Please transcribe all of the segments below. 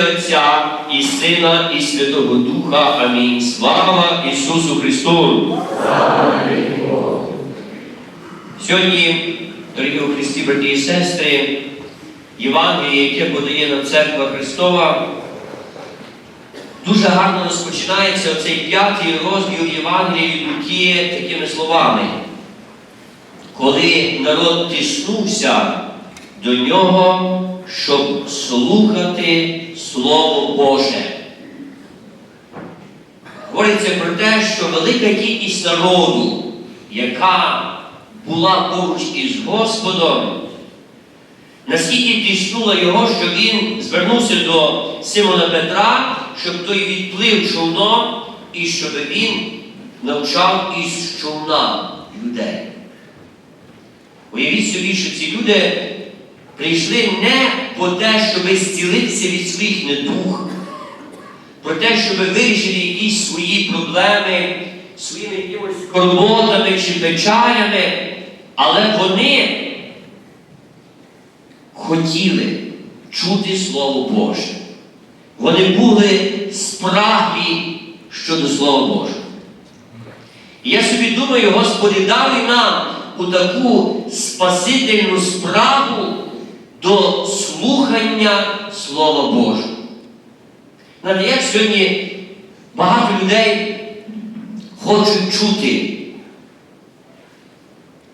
Отця і Сина, і Святого Духа. Амінь. Слава Ісусу Христу! Сьогодні, дорогі у Христі, браті і сестри, Євангеліє, яке подає нам Церква Христова, дуже гарно розпочинається оцей п'ятий розділ Євангелія від Луки такими словами. Коли народ тиснувся до нього, щоб слухати Слово Боже. Говориться про те, що велика кількість народу, яка була поруч із Господом, наскільки тиснула його, що він звернувся до Симона Петра, щоб той відплив човном і щоб він навчав із човна людей. Уявіть собі, що ці люди прийшли не по те, щоб зцілитися від своїх недуг, про те, щоб вирішити якісь свої проблеми своїми якимось скорботами чи печалями, але вони хотіли чути Слово Боже. Вони були спраглі щодо Слова Божого. І я собі думаю, Господи, дав і нам у таку спасительну справу до слухання Слова Божого. Знаєте, як сьогодні багато людей хочуть чути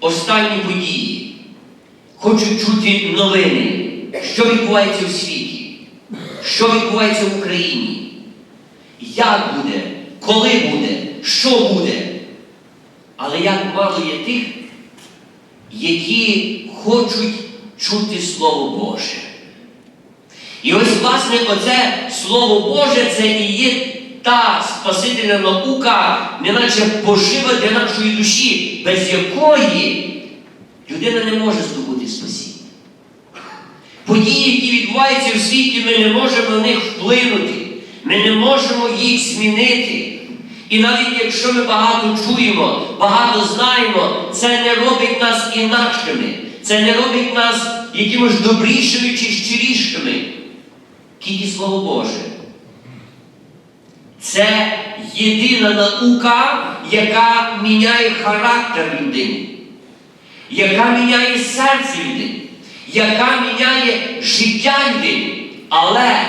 останні події, хочуть чути новини, що відбувається у світі, що відбувається в Україні, як буде, коли буде, що буде. Але як мало є тих, які хочуть чути Слово Боже. І ось, власне, оце Слово Боже це і є та спасительна наука, неначе пожива для нашої душі, без якої людина не може здобути спасіння. Події, які відбуваються в світі, ми не можемо на них вплинути, ми не можемо їх змінити. І навіть якщо ми багато чуємо, багато знаємо, це не робить нас інакшими, це не робить нас якимось добрішими чи щирішими. Тільки Слово Боже. Це єдина наука, яка міняє характер людини, яка міняє серце людини, яка міняє життя людини, але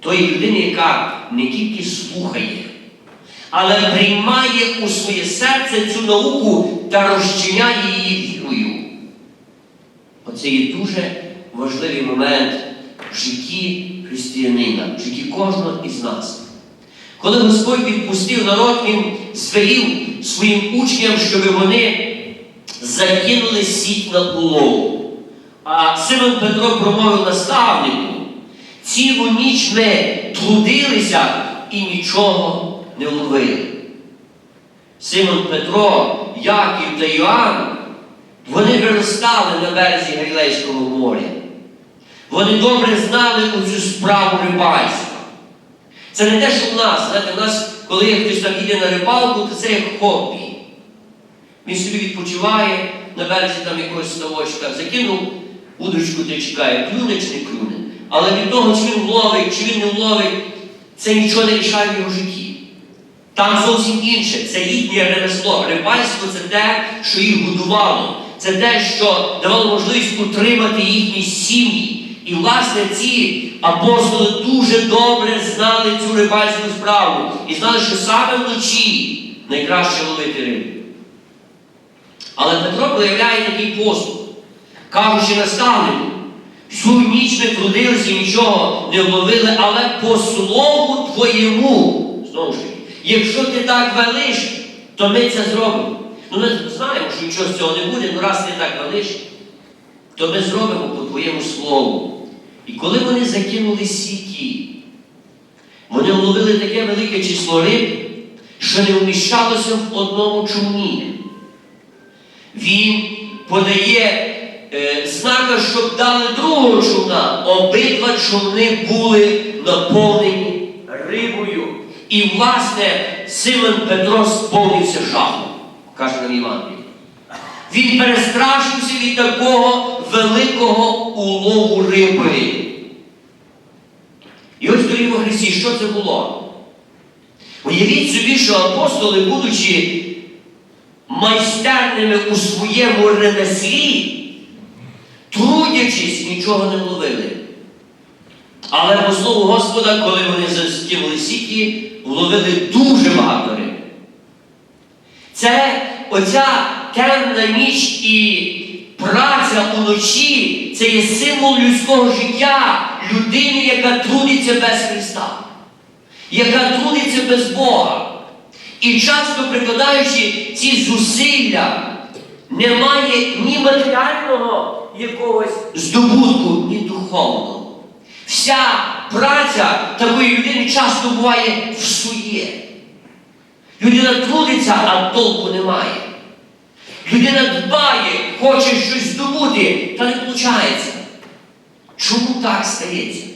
тої людини, яка не тільки слухає, але приймає у своє серце цю науку та розчиняє її вірою. Оце є дуже важливий момент в житті християнина, в житті кожного із нас. Коли Господь відпустив народ, Він звелів своїм учням, щоб вони закинули сіть на улов. А Симон Петро промовив наставнику, цілу ніч ми трудилися і нічого не ловили. Симон Петро, Яків та Йоанн, вони виростали на березі Галілейського моря. Вони добре знали цю справу рибальства. Це не те, що в нас, знаєте, в нас, коли хтось там їде на рибалку, то це як хобі. Він собі відпочиває на березі там якогось ставочка, закинув удочку та чекає, клюне чи не клюне. Але від того, чи він вловить, чи він не вловить, це нічого не рішає в його житті. Там зовсім інше. Це їхнє ремесло. Рибальство це те, що їх годувало. Це те, що давало можливість утримати їхні сім'ї. І, власне, ці апостоли дуже добре знали цю рибальську справу і знали, що саме вночі найкраще ловити рибу. Але Петро проявляє такий поступ, кажучи наставнику, всю ніч ми трудилися і нічого не вловили, але по слову твоєму, знову ж таки, якщо ти так велиш, то ми це зробимо. Ну, ми знаємо, що нічого з цього не буде, ну раз ти так велиш, то ми зробимо по твоєму слову. І коли вони закинули сіті, вони вловили таке велике число риб, що не вміщалося в одному човні. Він подає е, знака, щоб дали другого човна. Обидва човни були наповнені рибою. І, власне, Симон Петро сповнився жахом, каже нам Івангелій. Він перестрашився від такого великого улову риби. І дорогі во Христі, що це було? Уявіть собі, що апостоли, будучи майстерними у своєму ремеслі, трудячись, нічого не ловили. Але по слову Господа, коли вони заскинули сіті, вловили дуже багато риби. Це оця темна ніч і праця уночі це є символ людського життя, людини, яка трудиться без Христа, яка трудиться без Бога. І часто прикладаючи ці зусилля, немає ні матеріального якогось здобутку, ні духовного. Вся праця такої людини часто буває в сує. Людина трудиться, а толку немає. Людина дбає, хоче щось здобути, та не виходить. Чому так стається?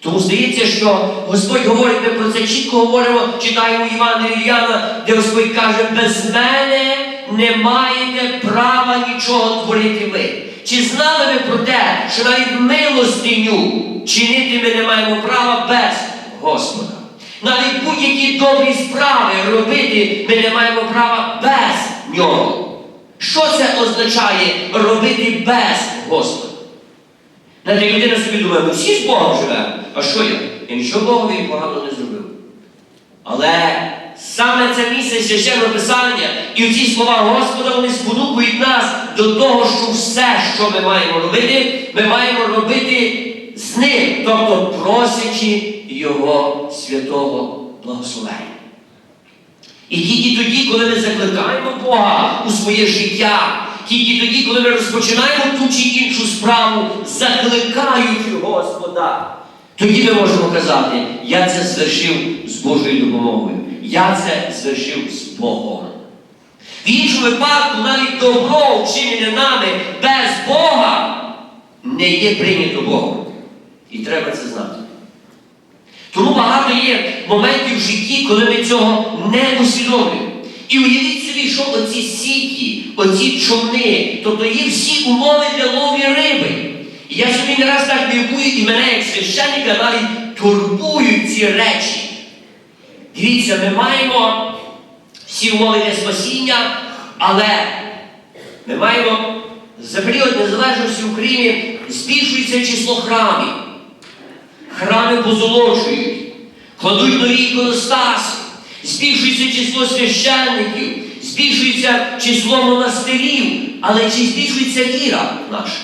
Тому здається, що Господь говорить, ми про це чітко говоримо, читаємо Івана Ільяна, де Господь каже, без мене не маєте права нічого творити ви. Чи знали ви про те, що навіть милостиню чинити ми не маємо права без Господа? Навіть будь-які добрі справи робити ми не маємо права без нього. Що це означає робити без Господа? Знаєте, людина собі думає, ми всі з Богом живемо. А що я? Я нічого Богові погано не зробив. Але саме це місце священного писання і ці слова Господа вони спонукують нас до того, що все, що ми маємо робити, ми маємо робити з ним, тобто просячи Його святого благословення. І тільки тоді, коли ми закликаємо Бога у своє життя, тільки тоді, коли ми розпочинаємо ту чи іншу справу, закликаючи Господа, тоді ми можемо казати, я це звершив з Божою допомогою. Я це звершив з Богом. В іншому випадку навіть добро, вчинене нами без Бога, не є прийнято Богом. І треба це знати. Тому багато є моментів в житті, коли ми цього не усвідомлюємо. І уявіть собі, що оці сіті, оці човни, тобто є всі умови для ловлі риби. І я собі не раз так міркую, і мене як священника навіть турбують ці речі. Дивіться, ми маємо всі умови для спасіння, але ми маємо за період незалежності в Україні збільшується число храмів. Храми позолочують, кладуть нові іконостаси, збільшується число священників, збільшується число монастирів, але чи збільшується віра наша?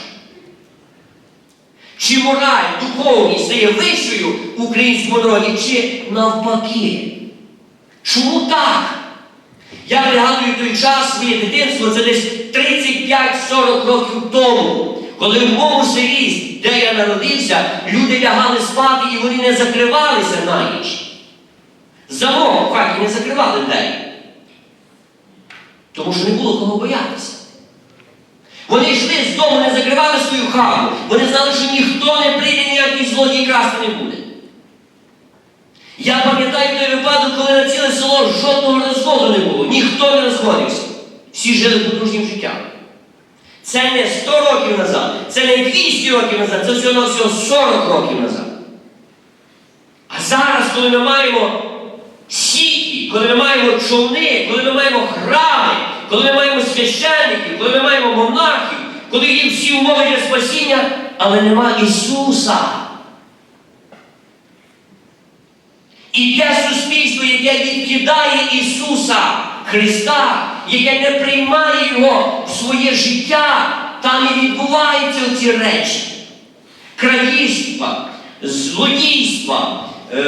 Чи мораль, духовність стає вищою українському народі, чи навпаки? Чому так? Я пригадую той час своє дитинство, це десь 35-40 років тому, коли в моєму селі, де я народився, люди лягали спати і вони не закривалися на ніч. Замок в хаті не закривали двері. Тому що не було кого боятися. Вони йшли з дому, не закривали свою хату. Вони знали, що ніхто не прийде, ніякий злодій красти не буде. Я пам'ятаю той випадок, коли на ціле село жодного розходу не було, ніхто не розходився. Всі жили подружнім життям. Це не 100 років назад, це не 200 років назад, це всього всього 40 років назад. А зараз, коли ми маємо сіті, коли ми маємо човни, коли ми маємо храми, коли ми маємо священників, коли ми маємо монахів, коли є всі умови для спасіння, але нема Ісуса. І те суспільство, яке відкидає Ісуса Христа, яке не приймає Його в своє життя, там і відбуваються ці речі. Крадіжства, злодійства, е,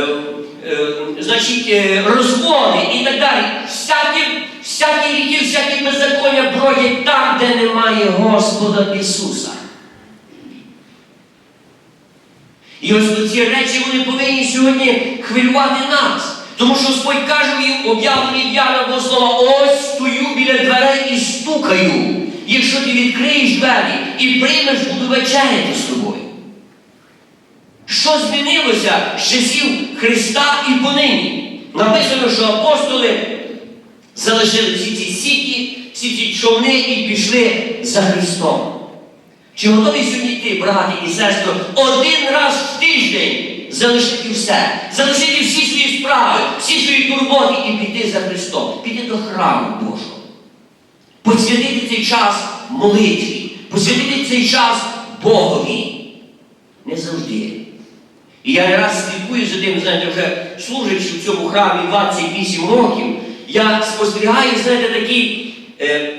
е, значить, е, розводи і так далі. Всякі, всякі ріки, всякі беззаконня бродять там, де немає Господа Ісуса. І ось ці речі вони повинні сьогодні хвилювати нас. Тому що Господь каже в об'явленні Яна слова, ось стою біля дверей і стукаю. Якщо ти відкриєш двері і приймеш, буду вечеряти з тобою. Що змінилося з часів Христа і понині? Написано, що апостоли залишили всі ці сіті, всі ці човни і пішли за Христом. Чи готові сьогодні йти, брати і сестри, один раз в тиждень залишити все, залишити всі свої справи, всі свої турботи і піти за Христом, піти до храму Божого. Посвятити цей час молитві, посвятити цей час Богові. Не завжди. І я не раз слідкую за тим, знаєте, вже служивши в цьому храмі 28 років, я спостерігаю, знаєте, такий е,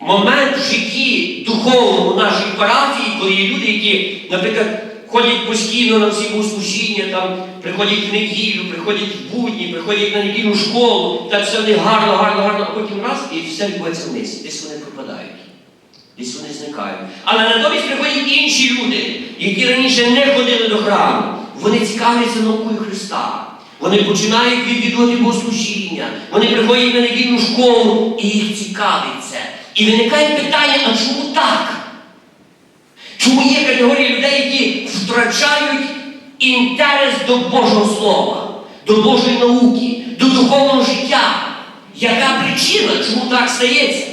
момент в житті духовному нашої парафії, коли є люди, які, наприклад, ходять постійно на всі богослужіння, там, приходять в неділю, приходять в будні, приходять на недільну школу, так все в них гарно, гарно, гарно, а потім раз і все відбувається вниз. Десь вони пропадають. Десь вони зникають. Але натомість приходять інші люди, які раніше не ходили до храму. Вони цікавляться наукою Христа. Вони починають відвідувати богослужіння. Вони приходять на недільну школу і їх цікавить це. І виникає питання, а чому так? Чому є категорія людей, які втрачають інтерес до Божого Слова, до Божої науки, до духовного життя? Яка причина, чому так стається?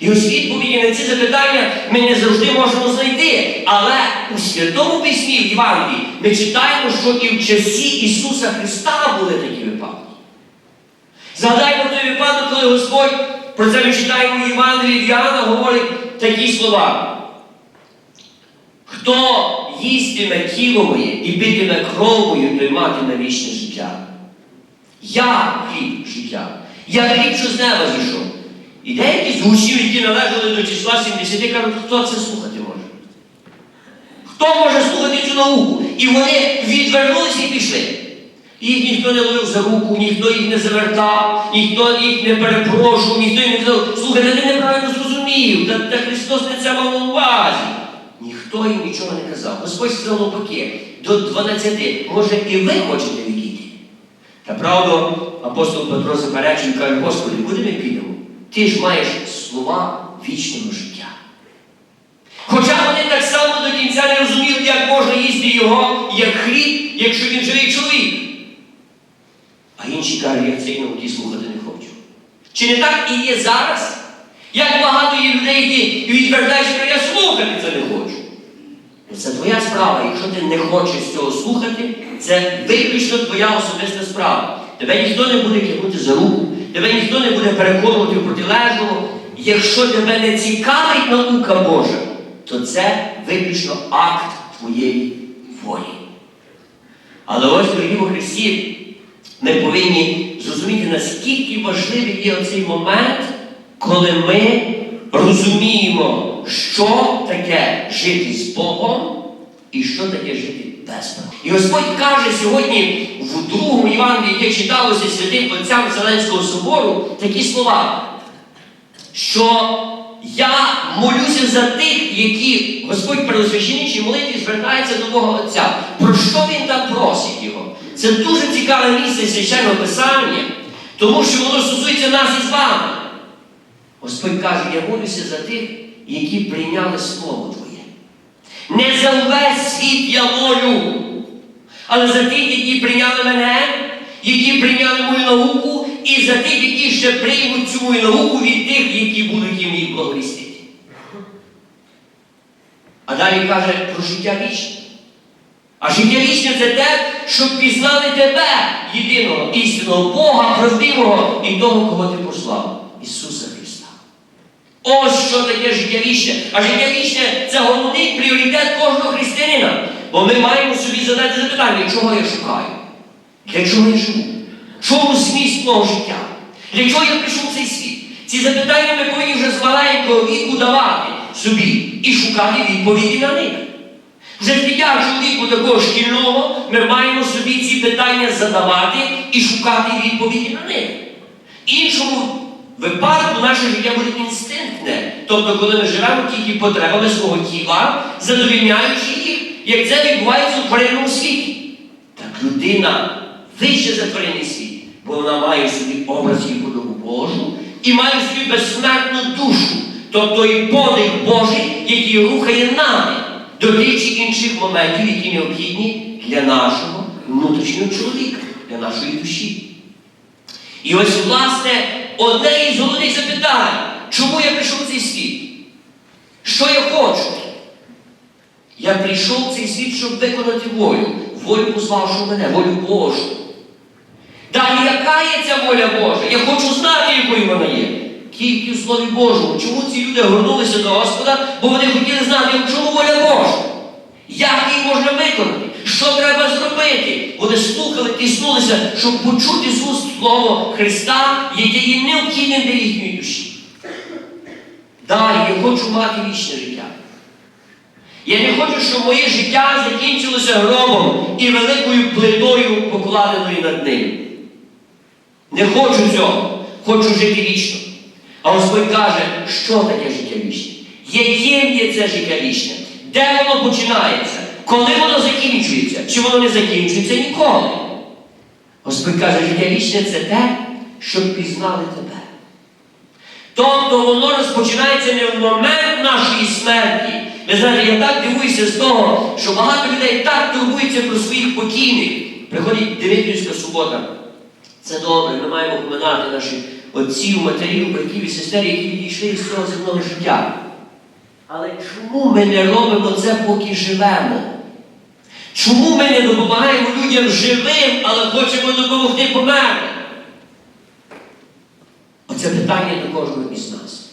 І ось відповіді на ці запитання ми не завжди можемо знайти. Але у Святому Письмі в Євангелії ми читаємо, що і в часі Ісуса Христа були такі випадки. Згадаймо той випадок, коли Господь, про це ми читаємо в Євангелії Іоанна, говорить такі слова. Хто їстиме тіло моє і питиме кров мою, той матиме вічне життя. Я хліб життя. Я хліб, що з неба зійшов. І деякі з учнів, які належали до числа 70, кажуть, хто це слухати може? Хто може слухати цю науку? І вони відвернулися і пішли. Їх ніхто не ловив за руку, ніхто їх не завертав, ніхто їх не перепрошував, ніхто їм не казав, слухайте, ти неправильно зрозумів, та, та Христос не це мав на увазі. Ніхто їм нічого не казав. Господь сказав навпаки, до 12, може і ви хочете відійти? Та правда, апостол Петро заперечує, каже, Господи, куди ми підемо? Ти ж маєш слова вічного життя. Хоча вони так само до кінця не розуміли, як можна їсти його, як хліб, якщо він живий чоловік. А інші кажуть, я цей науки слухати не хочу. Чи не так і є зараз? Як багато є людей, які відвердають, що я слухати це не хочу. Це твоя справа. Якщо ти не хочеш цього слухати, це виключно твоя особиста справа. Тебе ніхто не буде тягнути за руку, тебе ніхто не буде переконувати в протилежному. Якщо тебе не цікавить наука Божа, то це виключно акт твоєї волі. Але ось, дорогі Христі, ми повинні зрозуміти, наскільки важливий є оцей момент, коли ми розуміємо, що таке жити з Богом і що таке жити без Бога. І Господь каже сьогодні в другому Євангелії, яке читалося святим отцям Вселенського собору, такі слова, що я молюся за тих, які Господь при освященничій молитві звертається до Бога Отця. Про що він так просить його? Це дуже цікаве місце священного писання, тому що воно стосується нас із вами. Господь каже, я молюся за тих, які прийняли Слово Твоє. Не за весь світ я молю, але за тих, які прийняли мене, які прийняли мою науку, і за тих, які ще приймуть цю мою науку від тих, які будуть їм їх благовістити. А далі каже про життя вічне. А життя вічне це те, щоб пізнали тебе, єдиного істинного Бога, правдивого і того, кого ти послав, Ісуса. Ось що таке життя вічне. А життя вічне це головний пріоритет кожного християнина. Бо ми маємо собі задати запитання, чого я шукаю? Для чого я живу? Чому зміст мого життя? Для чого я прийшов в цей світ? Ці запитання ми повинні вже з маленького віку давати собі і шукати відповіді на них. Вже з дитячого віку такого шкільного ми маємо собі ці питання задавати і шукати відповіді на них. Іншому випадку наше життя буде інстинктне. Тобто, коли ми живемо тільки потребами свого тіла, задовільняючи їх, як це відбувається у тваринному світі. Так людина вище за тваринний світ, бо вона має собі образ і подобу Божу і має в собі безсмертну душу, тобто і подих Божий, який рухає нами до тих чи інших моментів, які необхідні для нашого внутрішнього чоловіка, для нашої душі. І ось, власне, одне із головних запитань, чому я прийшов в цей світ? Що я хочу? Я прийшов в цей світ, щоб виконати волю. Волю позвавши мене, волю Божу. Далі, яка є ця воля Божа? Я хочу знати, якою вона є. Тільки в Слові Божому. Чому ці люди горнулися до Господа? Бо вони хотіли знати, чому воля Божа. Як її можна виконати? Що треба зробити? Вони слухали, тиснулися, щоб почути з уст Слово Христа, яке є необхідне для їхньої душі. Далі я хочу мати вічне життя. Я не хочу, щоб моє життя закінчилося гробом і великою плитою, покладеною над ним. Не хочу цього, хочу жити вічно. А Господь каже, що таке життя вічне? Яким є це життя вічне? Де воно починається? Коли воно закінчується? Чи воно не закінчується ніколи? Господь каже, життя вічне це те, щоб пізнали тебе. Тобто воно розпочинається не в момент нашої смерті. Ви знаєте, я так дивуюся з того, що багато людей так турбуються про своїх покійних. Приходить Димитрівська субота. Це добре, ми маємо поминати наших отців, матерів, братів і сестер, які відійшли з цього земного життя. Але чому ми не робимо це, поки живемо? Чому ми не допомагаємо людям живим, але хочемо допомогти померти? Оце питання до кожного із нас.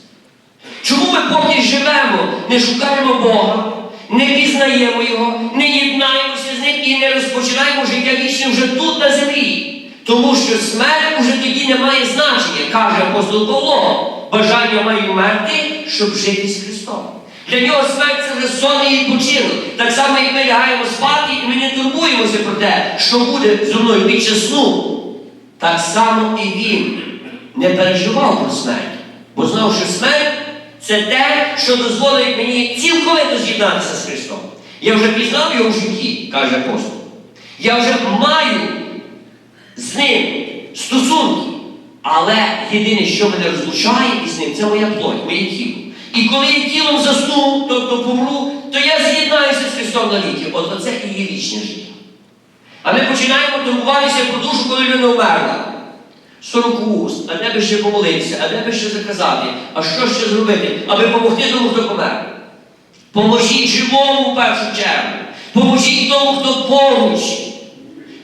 Чому ми поки живемо, не шукаємо Бога, не пізнаємо Його, не єднаємося з Ним і не розпочинаємо життя вічне вже тут на землі? Тому що смерть уже тоді не має значення, каже апостол Павло. Бажання маю вмерти, щоб жити з Христом. Для нього смерть це вже сон і відпочинок. Так само, як ми лягаємо спати, і ми не турбуємося про те, що буде зі мною під час сну. Так само і він не переживав про смерть, бо знав, що смерть це те, що дозволить мені цілковито з'єднатися з Христом. Я вже пізнав його в житті, каже апостол. Я вже маю з ним стосунки. Але єдине, що мене розлучає із ним, це моя плоть, моє тіло. І коли я тілом засну, тобто помру, то я з'єднаюся з Христом навіки. От оце і є вічне життя. А ми починаємо турбуватися про душу, коли людина вмерла. Сорок уст, а де би ще помолитися, а де би ще заказати, а що ще зробити, аби допомогти тому, хто помер. Поможіть живому в першу чергу. Поможіть тому, хто поруч.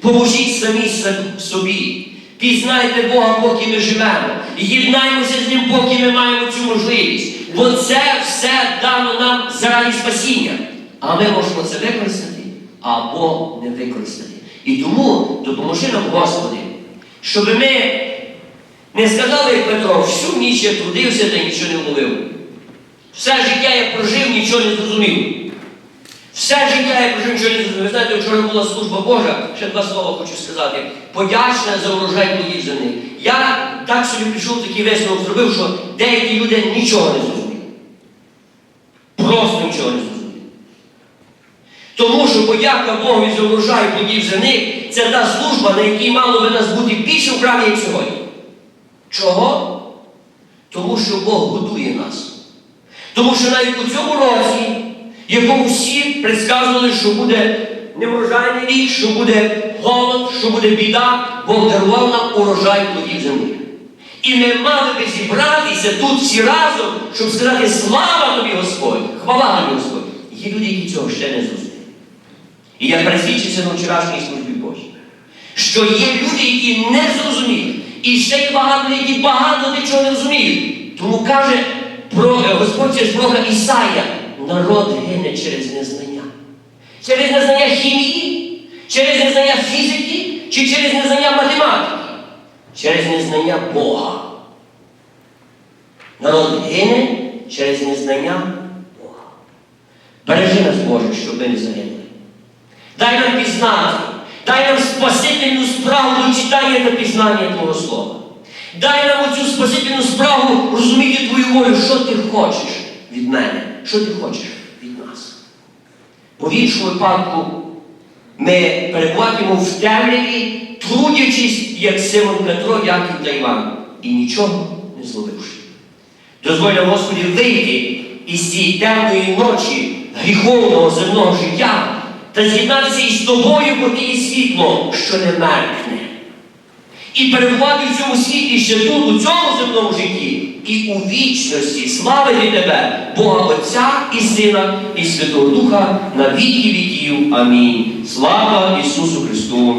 Поможіть самі собі. Пізнайте Бога, поки ми живемо. Єднаймося з Ним, поки ми маємо цю можливість. Бо це все дано нам заради спасіння. А ми можемо це використати або не використати. І тому допоможи нам, Господи, щоб ми не сказали, як Петро, всю ніч я трудився та нічого не вловив. Все життя я прожив, нічого не зрозумів. Все життя я прожив, нічого не зрозумів. Ви знаєте, вчора була служба Божа, ще два слова хочу сказати. Подячна за урожай плодів земних. Я так собі пішов такий висновок зробив, що деякі люди нічого не зрозуміли. Нічого не зрозуміли. Тому що подяка Богу за урожай плодів земних це та служба, на якій мало би нас бути більше в храмі, як сьогодні. Чого? Тому що Бог годує нас. Тому що навіть у цьому році, якому всі предсказували, що буде неврожайний рік, що буде голод, що буде біда, Бог дарував нам урожай плодів землі. І ми мали би зібратися тут всі разом, щоб сказати слава тобі, Господь! Хвала тобі, Господь! Є люди, які цього ще не зрозуміли. І я пересвідчився на вчорашній службі Божій, що є люди, які не зрозуміли. І ще є багато, які багато нічого не розуміють. Тому каже про Господь через пророка Ісая, народ гине через незнання. Через незнання хімії, через незнання фізики чи через незнання математики, через незнання Бога. Народ гине через незнання Бога. Бережи нас, Боже, щоб ми не загинули. Дай нам пізнати, дай нам спасительну справу до читання та пізнання Твого Слова. Дай нам оцю спасительну справу розуміти Твою волю, що ти хочеш від мене, що ти хочеш від нас. Бо в іншому випадку ми перебуватимемо в темряві, трудячись, як Симон Петро, Яків та Іван, і нічого не зловивши. Дозволь Господі, вийти із цієї темної ночі гріховного земного життя та з'єднатися із тобою, бо ти є світло, що не меркне. І перебувати в цьому світі ще тут, у цьому земному житті, і у вічності славити тебе, Бога Отця і Сина, і Святого Духа на віки віків. Амінь. Слава Ісусу Христу!